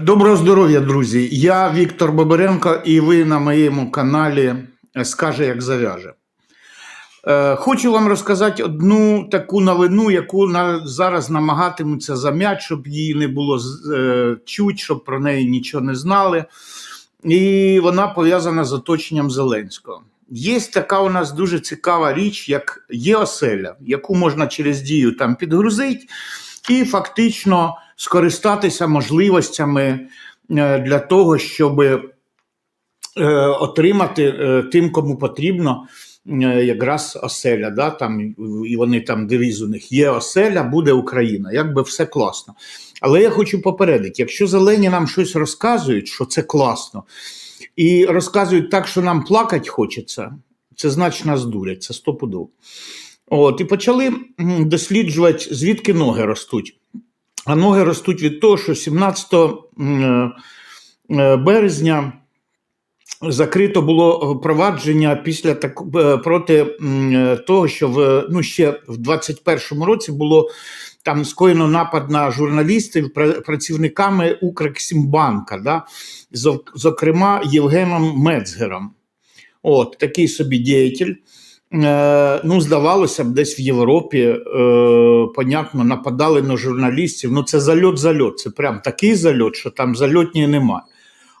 Доброго здоров'я, друзі! Я Віктор Бобаренко, і ви на моєму каналі Скаже, як зав'яже. Е, Хочу вам розказати одну таку новину, яку зараз намагатимуться зам'ять, щоб її не було е, чуть, щоб про неї нічого не знали. І вона пов'язана з оточенням Зеленського. Є така у нас дуже цікава річ, як є оселя, яку можна через дію там підгрузити і фактично скористатися можливостями е, для того, щоб е, отримати е, тим, кому потрібно. Якраз оселя, да, там, і вони там девіз у них є оселя, буде Україна. Якби все класно. Але я хочу попередити: якщо зелені нам щось розказують, що це класно, і розказують так, що нам плакати хочеться, це значить нас дурять, це стопудово. От, і почали досліджувати, звідки ноги ростуть. А ноги ростуть від того, що 17 е, березня закрито було провадження після так, е, проти е, того, що в ну ще в 21-му році було там скоєно напад на журналістів працівниками Укрексімбанка, да? зокрема Євгеном Мецгером. От такий собі діятель. Е, ну, здавалося б, десь в Європі, е, понятно, нападали на журналістів. Ну, це зальот зальот. Це прям такий зальот, що там зальотні немає.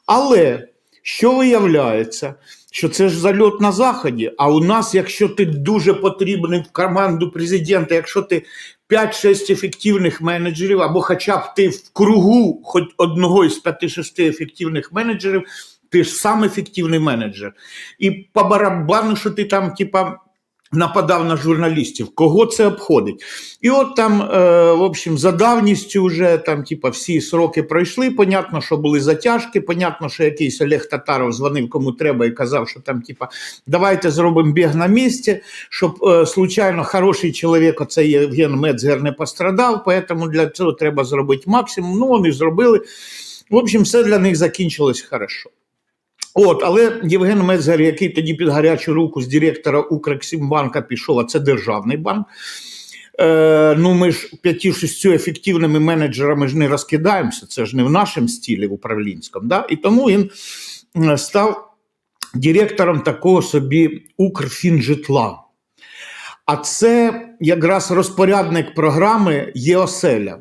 Але що виявляється, що це ж зальот на Заході, а у нас, якщо ти дуже потрібний в команду президента, якщо ти 5-6 ефективних менеджерів, або хоча б ти в кругу хоч одного із 5-6 ефективних менеджерів, ти ж сам ефективний менеджер. І по барабану, що ти там, типа. Нападав на журналістів, кого це обходить? І от там, е, в общем, за давністю вже там, типа, всі сроки пройшли. Понятно, що були затяжки. Понятно, що якийсь Олег Татаров дзвонив кому треба і казав, що там, типа, давайте зробимо біг на місці, щоб е, случайно хороший чоловік, оцей Євген Мецгер, не пострадав. Поэтому для цього треба зробити максимум. Ну, вони зробили. В общем, все для них закінчилось хорошо. От, але Євген Мецгер, який тоді під гарячу руку з директора Укрексімбанка пішов, а це державний банк. Е, ну, ми ж п'яті-шістю ефективними менеджерами ж не розкидаємося, це ж не в нашому стилі в управлінському. Да? І тому він став директором такого собі Укрфінжитла. А це якраз розпорядник програми ЄОселя.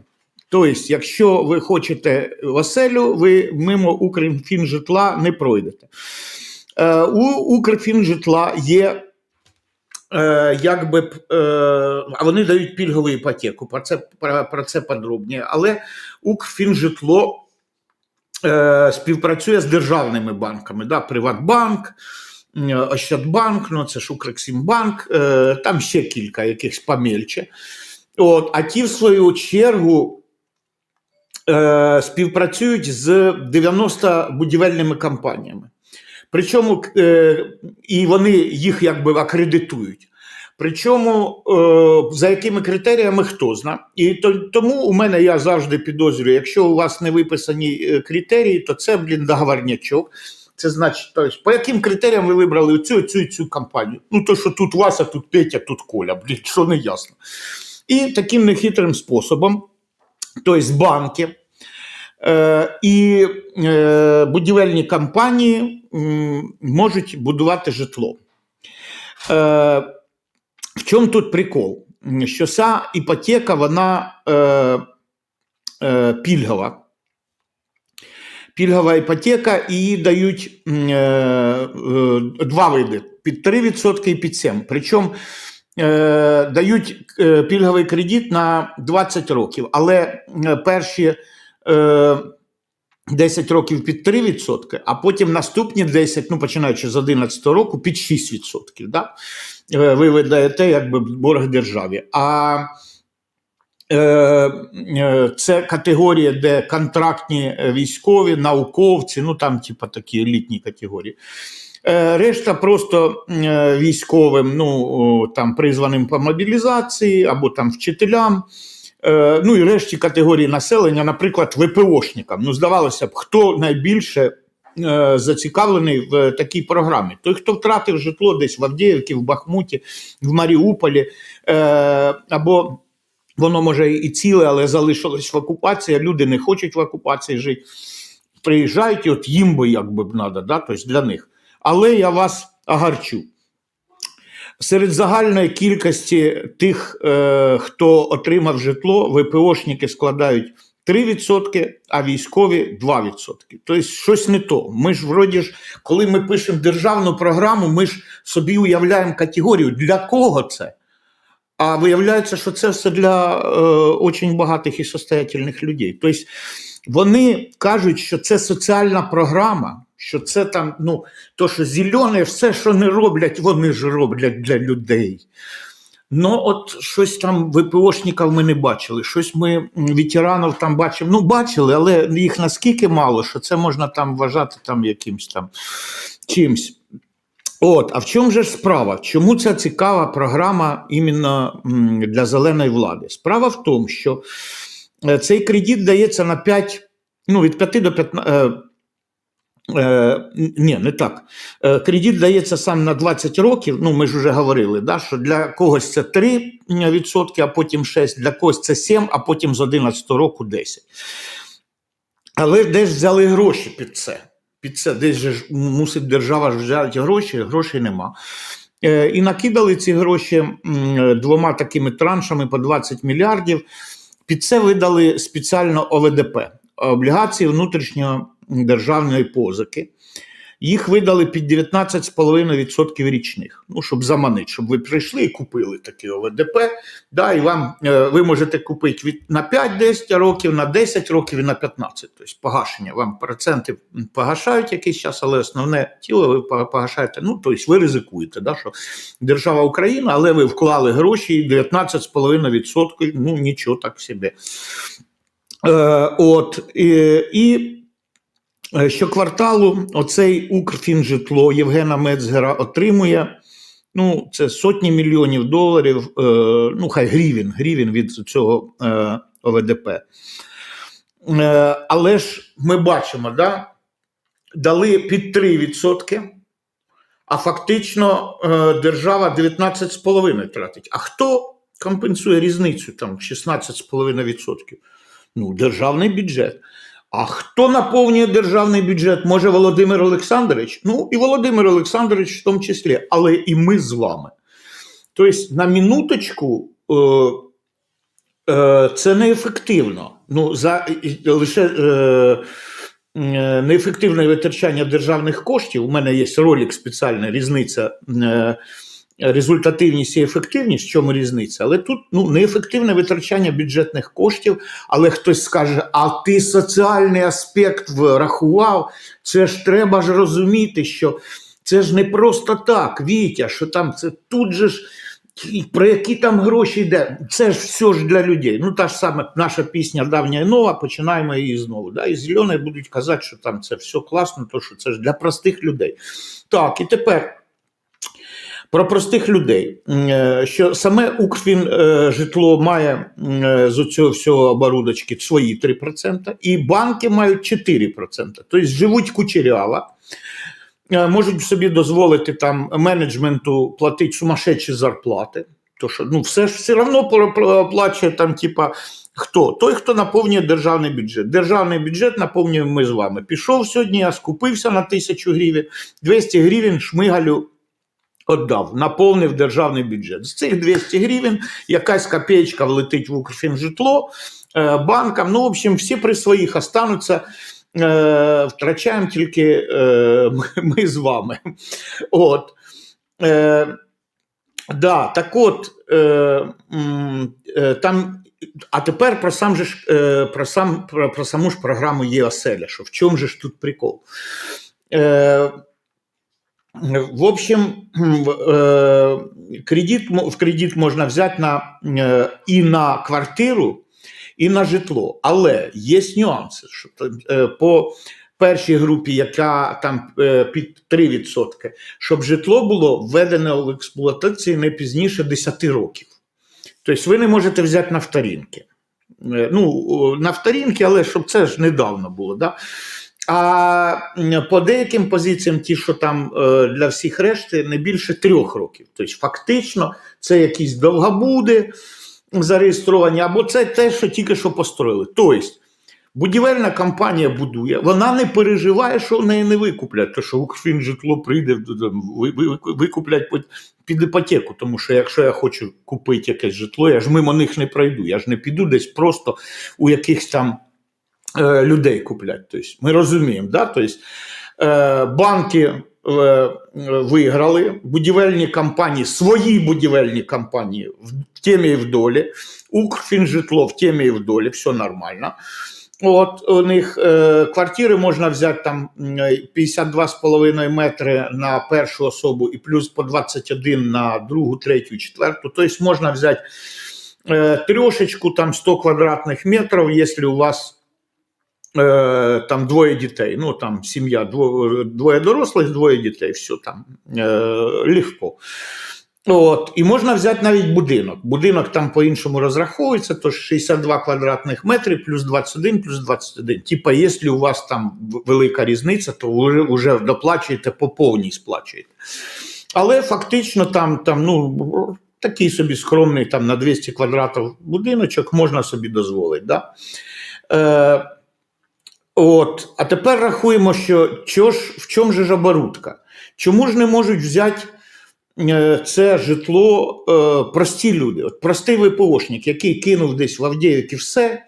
Тобто, якщо ви хочете в оселю, ви мимо Укрфінжитла не пройдете. Е, у Укрфінжитла є е, якби, е, а вони дають пільгову іпотеку, про це, про, про це подробніше. Але Укрфінжитло е, співпрацює з державними банками, да, Приватбанк, е, Ощадбанк, ну це ж Укрексімбанк, е, там ще кілька якихось помельче. От, а ті, в свою чергу, е, співпрацюють з 90 будівельними компаніями. Причому е, і вони їх якби акредитують. Причому е, за якими критеріями хто зна. І то, тому у мене я завжди підозрюю, якщо у вас не виписані критерії, то це, блін, договорнячок. Це значить, тобто, по яким критеріям ви вибрали цю, цю цю компанію? Ну, то, що тут Вася, тут Петя, тут Коля, блін, що не ясно. І таким нехитрим способом, тобто банки е, і е, будівельні компанії можуть будувати житло. Е, в чому тут прикол? Що ця іпотека, вона е, е, пільгова. Пільгова іпотека, і її дають два види: під 3% і під 7%. Причому е, дають е, пільговий кредит на 20 років, але е, перші е, 10 років під 3%, а потім наступні 10, ну починаючи з 11 року, під 6%. Да? Ви видаєте якби борг державі. А це категорія, де контрактні військові, науковці, ну там, типа такі елітні категорії. Е, Решта просто е, військовим, ну там призваним по мобілізації або там вчителям. Е, Ну і решті категорії населення, наприклад, ВПОшникам. Ну, здавалося б, хто найбільше зацікавлений в такій програмі? Той, хто втратив житло десь в Авдіївці, в Бахмуті, в Маріуполі, або Воно може і ціле, але залишилось в окупації. Люди не хочуть в окупації жити. Приїжджають, і от їм би як би надо, да? тобто для них. Але я вас огарчу. Серед загальної кількості тих, е, хто отримав житло, ВПОшники складають 3%, а військові 2%. Тобто щось не то. Ми ж вроді ж, коли ми пишемо державну програму, ми ж собі уявляємо категорію, для кого це? А виявляється, що це все для е, очень багатих і состоятельних людей. Тобто вони кажуть, що це соціальна програма, що це там, ну, то, що зелене, все, що не роблять, вони ж роблять для людей. Ну, от щось там ВПОшників ми не бачили, щось ми ветеранів там бачимо. Ну, бачили, але їх наскільки мало, що це можна там вважати там якимсь там чимсь. От, а в чому же ж справа? Чому ця цікава програма іменно для зеленої влади? Справа в тому, що е, цей кредит дається на 5, ну, від 5 до 15. Е, ні, не так. Е, кредит дається сам на 20 років. Ну, ми ж вже говорили, да, що для когось це 3%, а потім 6, для когось це 7%, а потім з 11 року 10. Але де ж взяли гроші під це? Під це десь ж мусить держава взяти гроші, грошей нема. Е, і накидали ці гроші двома такими траншами по 20 мільярдів. Під це видали спеціально ОВДП облігації внутрішньої державної позики. Їх видали під 19,5% річних. Ну, щоб заманити, щоб ви прийшли і купили такі ОВДП. Да, і вам е, ви можете купити від на 5-10 років, на 10 років і на 15. Тобто погашення. Вам проценти погашають якийсь час, але основне тіло ви погашаєте. Ну, тобто ви ризикуєте, да, що держава Україна, але ви вклали гроші і 19,5%. Ну, нічого так собі. Е, от, і, і Щокварталу оцей Укрфінжитло Євгена Мецгера отримує. Ну, це сотні мільйонів доларів, е, ну хай гривень, гривень від цього е, ОВДП. Е, але ж ми бачимо, да, дали під 3%, а фактично е, держава 19,5% тратить. А хто компенсує різницю там 16,5%? Ну, державний бюджет. А хто наповнює державний бюджет? Може Володимир Олександрович? Ну і Володимир Олександрович в тому числі, але і ми з вами. Тобто, на минуточку е, е, це неефективно. Ну, за, лише е, неефективне витрачання державних коштів. У мене є ролик спеціальна різниця. Результативність і ефективність, в чому різниця, але тут ну, неефективне витрачання бюджетних коштів, але хтось скаже, а ти соціальний аспект врахував, це ж треба ж розуміти, що це ж не просто так, Вітя, що там це тут же ж. Про які там гроші йде, це ж все ж для людей. Ну, та ж саме наша пісня давня і нова, починаємо її знову. Да? І зелені будуть казати, що там це все класно, то що це ж для простих людей. Так, і тепер про простих людей, е, що саме Укрфін е, житло має е, з цього всього оборудочки свої 3%, і банки мають 4%. Тобто живуть кучерява, можуть собі дозволити там менеджменту платити сумасшедші зарплати. То що ну все ж все одно оплачує там, типа. Хто? Той, хто наповнює державний бюджет. Державний бюджет наповнюємо ми з вами. Пішов сьогодні, я скупився на тисячу гривень, 200 гривень шмигалю Отдав, наповнив державний бюджет. З цих 200 гривень якась копеечка влетить в Укрфінжитло, е, банкам. Ну, в общем, всі при своїх остануться. Е, втрачаємо тільки е, ми, з вами. От. Е, да, Так от, там, а тепер про сам же ж, про, сам, про, про саму ж програму є що в чому же ж тут прикол? В общем, э, кредит, в кредит можна взяти на, э, і на квартиру, і на житло. Але є нюанси. Що, е, по першій групі, яка там е, під 3%, щоб житло було введено в експлуатацію не пізніше 10 років. Тобто ви не можете взяти на вторінки. Е, ну, на вторінки, але щоб це ж недавно було. Да? А по деяким позиціям, ті, що там е, для всіх решти, не більше трьох років. Тобто, фактично, це якісь довгобуди, зареєстровані, або це те, що тільки що построїли. Тобто, будівельна компанія будує, вона не переживає, що в неї не викуплять, то що Укрфінжитло прийде, там, ви- ви- викуплять під іпотеку. Тому що якщо я хочу купити якесь житло, я ж мимо них не пройду. Я ж не піду десь просто у якихось там е, людей куплять. Тобто, ми розуміємо, да? тобто, банки е, виграли, будівельні компанії, свої будівельні компанії в темі і в долі, Укрфінжитло в темі і в долі, все нормально. От у них е, квартири можна взяти там 52,5 метри на першу особу і плюс по 21 на другу, третю, четверту. Тобто можна взяти е, трьошечку, там 100 квадратних метрів, якщо у вас там двоє дітей, ну там сім'я, двоє дорослих, двоє дітей, все там е, легко. От, і можна взяти навіть будинок. Будинок там по-іншому розраховується, тож 62 квадратних метри плюс 21, плюс 21. Типа, якщо у вас там велика різниця, то ви вже доплачуєте по повній сплачуєте. Але фактично там, там ну, такий собі скромний там, на 200 квадратів будиночок можна собі дозволити. Да? Е, от, а тепер рахуємо, що чо ж, в чому же ж оборудка? Чому ж не можуть взяти е, це житло е, прості люди? От простий ВПОшник, який кинув десь в Авдіївці все,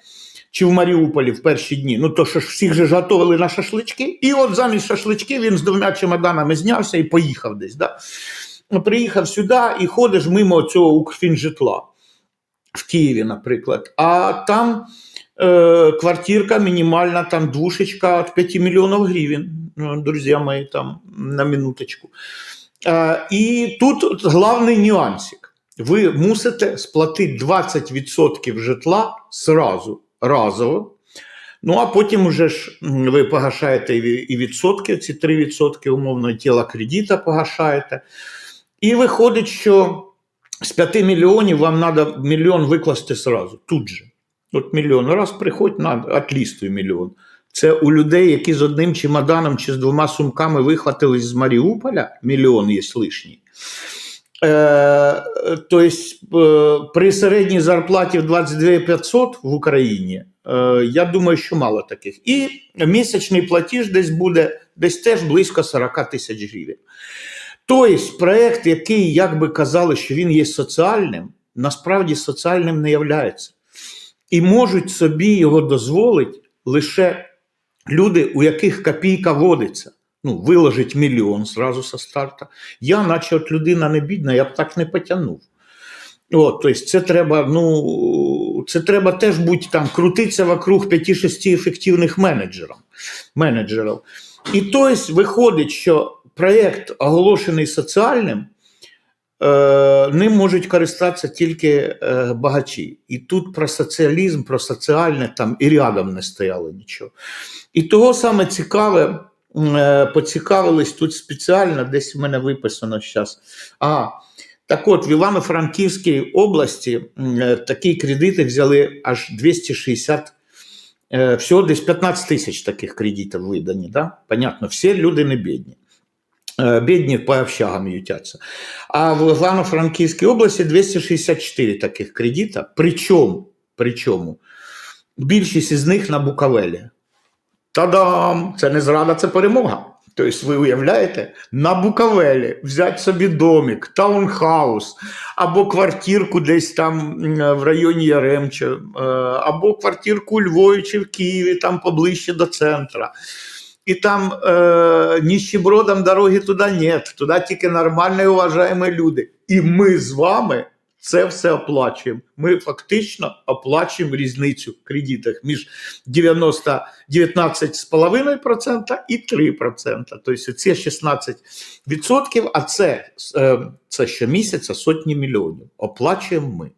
чи в Маріуполі в перші дні, ну то що ж всіх же готували на шашлички, і от замість шашлички він з двома чемоданами знявся і поїхав десь. Да? Ну, Приїхав сюди і ходиш мимо цього Укрфінжитла в Києві, наприклад. А там е, квартирка мінімальна, там двушечка від 5 мільйонів гривень, ну, друзі мої, там на минуточку. Е, і тут головний нюансик. Ви мусите сплатити 20% житла сразу, разово. Ну, а потім вже ж ви погашаєте і відсотки, ці 3% умовно тіла кредита погашаєте. І виходить, що з 5 мільйонів вам треба мільйон викласти сразу, тут же. От мільйон. Раз приходь, надо, отлістуй мільйон. Це у людей, які з одним чемоданом чи з двома сумками вихватились з Маріуполя, мільйон є лишній. Е, тобто е, при середній зарплаті в 22 500 в Україні, е, я думаю, що мало таких. І місячний платіж десь буде десь теж близько 40 тисяч гривень. Тобто, проєкт, який, як би казали, що він є соціальним, насправді соціальним не являється. І можуть собі його дозволити лише люди, у яких копійка водиться. Ну, виложить мільйон зразу со старта. Я, наче от людина не бідна, я б так не потягнув. От, тобто це треба, ну, це треба теж бути там, крутитися вокруг 5-6 ефективних менеджерів. менеджерів. І тобто виходить, що проєкт, оголошений соціальним, е, ним можуть користатися тільки е, багачі. І тут про соціалізм, про соціальне там і рядом не стояло нічого. І того саме цікаве, е, поцікавились тут спеціально, десь в мене виписано зараз. А, так от, в Івано-Франківській області е, такі кредити взяли аж 260 Е, Всього десь 15 тисяч таких кредитів видані. Да? Понятно, всі люди не бідні. Е, Бідні по общагам ютяться. А в Івано-Франківській області 264 таких кредита. Причому, причому більшість із них на Буковелі. Та-дам! Це не зрада, це перемога. Тобто, ви уявляєте, на Буковелі взяти собі домик, таунхаус, або квартирку десь там в районі Яремча, е, або квартирку у Львові чи в Києві, там поближче до центра. І там е, ніщебродам дороги туди нет, туди тільки нормальні уважаємо люди. І ми з вами це все оплачуємо. Ми фактично оплачуємо різницю в кредитах між 90, 19,5% і 3%. Тобто це 16%, а це, е, це щомісяця сотні мільйонів. Оплачуємо ми.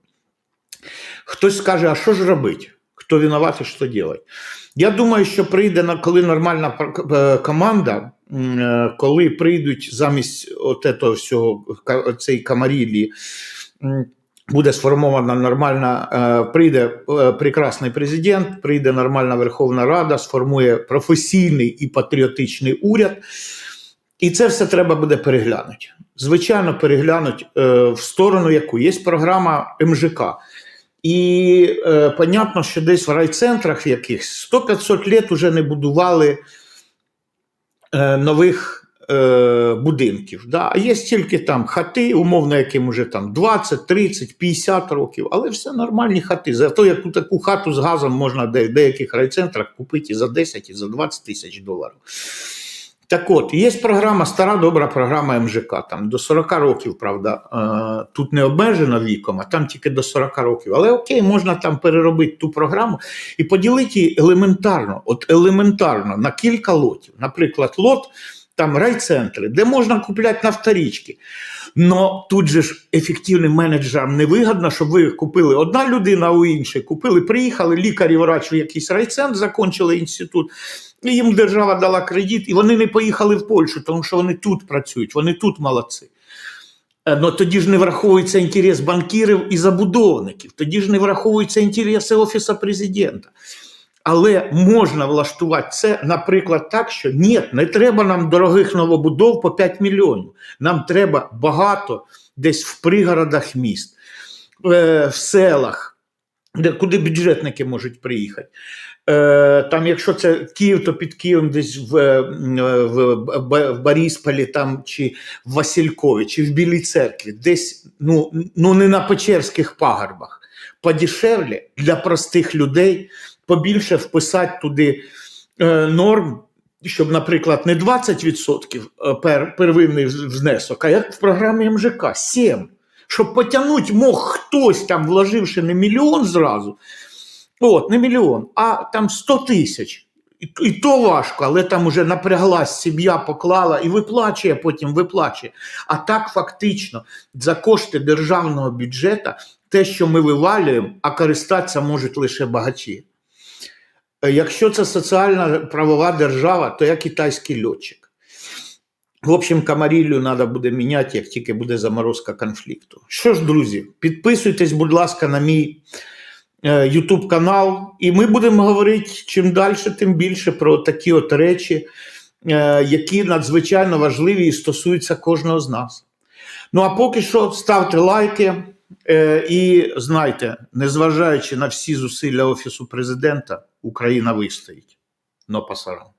Хтось скаже, а що ж робити? Хто винуватий, що робити? Я думаю, що прийде на коли нормальна е, команда, е, коли прийдуть замість от этого всього цієї камарілі, буде сформована нормальна, е, прийде прекрасний президент, прийде нормальна Верховна Рада, сформує професійний і патріотичний уряд. І це все треба буде переглянути. Звичайно, переглянути в сторону яку є програма МЖК. І е, понятно, що десь в райцентрах якихось 100-500 літ уже не будували е, нових е, будинків. Да? А є тільки там хати, умовно, яким уже там 20, 30, 50 років, але все нормальні хати. Зато яку таку хату з газом можна в деяких райцентрах купити і за 10, і за 20 тисяч доларів. Так от, є програма, стара добра програма МЖК. Там до 40 років, правда, е, тут не обмежено віком, а там тільки до 40 років. Але окей, можна там переробити ту програму і поділити її елементарно, от елементарно на кілька лотів. Наприклад, лот там райцентри, де можна купляти на вторічки. Но тут же ж ефективним менеджерам не вигідно, щоб ви купили одна людина, а у іншій купили, приїхали, лікарі, врач в якийсь райцентр, закінчили інститут, і їм держава дала кредит, і вони не поїхали в Польщу, тому що вони тут працюють, вони тут молодці. Е, Ну тоді ж не враховується інтерес банкірів і забудовників, тоді ж не враховуються інтереси Офісу президента. Але можна влаштувати це, наприклад, так, що ні, не треба нам дорогих новобудов по 5 мільйонів. Нам треба багато десь в пригородах міст, е, в селах, де, куди бюджетники можуть приїхати. Е, Там, якщо це Київ, то під Києвом десь в, е, в, в Борисполі там, чи в Василькові, чи в Білій церкві, десь ну, ну не на Печерських пагорбах, подешевле для простих людей, побільше вписати туди е, норм, щоб, наприклад, не 20% пер, первинний внесок, а як в програмі МЖК 7%. Щоб потягнути мог хтось там, вложивши не мільйон зразу, От, не мільйон, а там 100 тисяч. І, і то важко, але там уже напряглась, сім'я поклала і виплачує, потім виплачує. А так фактично за кошти державного бюджету те, що ми вивалюємо, а користатися можуть лише багачі. Е, Якщо це соціальна правова держава, то я китайський льотчик. В общем, камаріллю треба буде міняти, як тільки буде заморозка конфлікту. Що ж, друзі, підписуйтесь, будь ласка, на мій Ютуб канал, і ми будемо говорити чим далі, тим більше про такі от речі, е, які надзвичайно важливі і стосуються кожного з нас. Ну а поки що ставте лайки е, і знайте, незважаючи на всі зусилля Офісу президента, Україна вистоїть. Но пасарам.